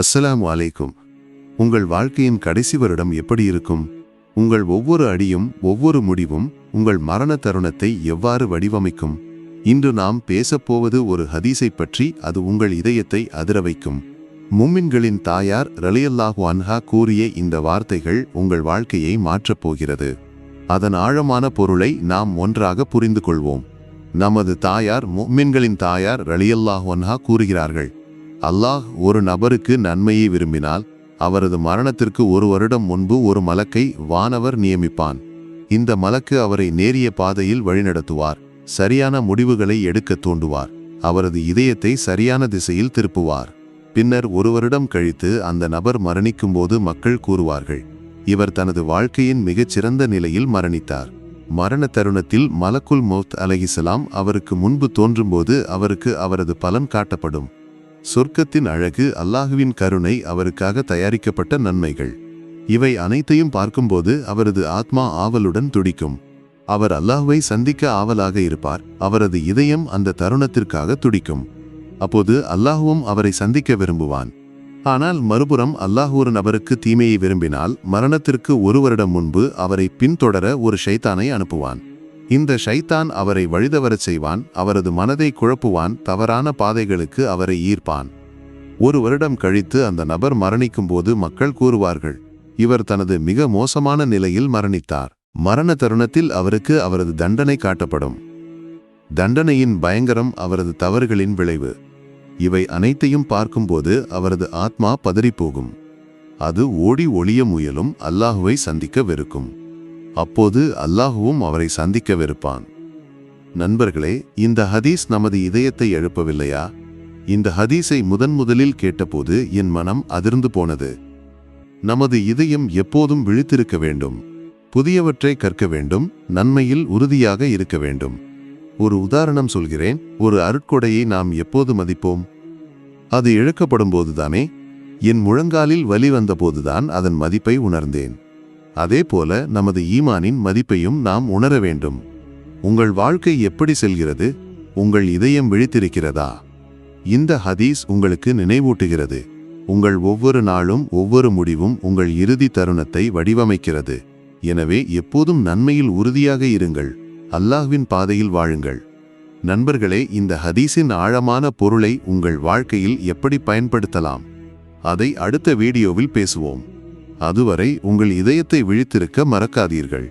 அஸ்ஸலாம் வலைக்கும் உங்கள் வாழ்க்கையின் கடைசி வருடம் எப்படி இருக்கும்? உங்கள் ஒவ்வொரு அடியும் ஒவ்வொரு முடிவும் உங்கள் மரண தருணத்தை எவ்வாறு வடிவமைக்கும்? இன்று நாம் பேசப்போவது ஒரு ஹதீஸை பற்றி அது உங்கள் இதயத்தை அதிர வைக்கும். மும்மின்களின் தாயார் ரலியல்லாஹு அன்ஹா கூறிய இந்த வார்த்தைகள் உங்கள் வாழ்க்கையை மாற்றப் போகிறது. அதன் ஆழமான பொருளை நாம் ஒன்றாக புரிந்து கொள்வோம் நமது தாயார் மும்மின்களின் தாயார் ரலியல்லாஹு அன்ஹா கூறுகிறார்கள். அல்லாஹ் ஒரு நபருக்கு நன்மையை விரும்பினால் அவரது மரணத்திற்கு ஒரு வருடம் முன்பு ஒரு மலக்கை வானவர் நியமிப்பான். இந்த மலக்கு அவரை நேரிய பாதையில் வழிநடத்துவார் சரியான முடிவுகளை எடுக்க தூண்டுவார் அவரது இதயத்தை சரியான திசையில் திருப்புவார். பின்னர் ஒரு வருடம் கழித்து அந்த நபர் மரணிக்கும்போது மக்கள் கூறுவார்கள் இவர் தனது வாழ்க்கையின் மிகச்சிறந்த நிலையில் மரணித்தார். மரண தருணத்தில் மலக்குல் மௌத் அலஹிசலாம் அவருக்கு முன்பு தோன்றும்போது அவருக்கு அவரது பலன் காட்டப்படும். சொர்க்கத்தின் அழகு அல்லாஹுவின் கருணை அவருக்காக தயாரிக்கப்பட்ட நன்மைகள். இவை அனைத்தையும் பார்க்கும்போது அவரது ஆத்மா ஆவலுடன் துடிக்கும். அவர் அல்லாஹுவை சந்திக்க ஆவலாக இருப்பார் அவரது இதயம் அந்த தருணத்திற்காக துடிக்கும். அப்போது அல்லாஹுவும் அவரை சந்திக்க விரும்புவான். ஆனால் மறுபுறம் அல்லாஹ் ஒரு நபருக்கு தீமையை விரும்பினால் மரணத்திற்கு ஒரு வருடம் முன்பு அவரை பின்தொடர ஒரு ஷைத்தானை அனுப்புவான். இந்த ஷைத்தான் அவரை வழிதவரச் செய்வான் அவரது மனதை குழப்புவான் தவறான பாதைகளுக்கு அவரை ஈர்ப்பான். ஒரு வருடம் கழித்து அந்த நபர் மரணிக்கும்போது மக்கள் கூறுவார்கள் இவர் தனது மிக மோசமான நிலையில் மரணித்தார். மரண தருணத்தில் அவருக்கு அவரது தண்டனை காட்டப்படும். தண்டனையின் பயங்கரம் அவரது தவறுகளின் விளைவு. இவை அனைத்தையும் பார்க்கும்போது அவரது ஆத்மா பதறிப்போகும். அது ஓடி ஒளிய முயலும் அல்லாஹுவை சந்திக்க வெறுக்கும். அப்போது அல்லாஹுவும் அவரை சந்திக்கவிருப்பான். நண்பர்களே இந்த ஹதீஸ் நமது இதயத்தை எழுப்பவில்லையா? இந்த ஹதீஸை முதன் முதலில் கேட்டபோது என் மனம் அதிர்ந்து போனது. நமது இதயம் எப்போதும் விழித்திருக்க வேண்டும். புதியவற்றை கற்க வேண்டும் நன்மையில் உறுதியாக இருக்க வேண்டும். ஒரு உதாரணம் சொல்கிறேன் ஒரு அருட்கொடையை நாம் எப்போது மதிப்போம்? அது இழக்கப்படும் போதுதானே என் முழங்காலில் வலி வந்தபோதுதான் அதன் மதிப்பை உணர்ந்தேன். அதே போல நமது ஈமானின் மதிப்பையும் நாம் உணர வேண்டும். உங்கள் வாழ்க்கை எப்படி செல்கிறது? உங்கள் இதயம் விழித்திருக்கிறதா? இந்த ஹதீஸ் உங்களுக்கு நினைவூட்டுகிறது. உங்கள் ஒவ்வொரு நாளும் ஒவ்வொரு முடிவும் உங்கள் இறுதி தருணத்தை வடிவமைக்கிறது. எனவே எப்போதும் நன்மையில் உறுதியாக இருங்கள். அல்லாஹ்வின் பாதையில் வாழுங்கள். நண்பர்களே இந்த ஹதீஸின் ஆழமான பொருளை உங்கள் வாழ்க்கையில் எப்படி பயன்படுத்தலாம்? அதை அடுத்த வீடியோவில் பேசுவோம். அதுவரை உங்கள் இதயத்தை விழித்திருக்க மறக்காதீர்கள்.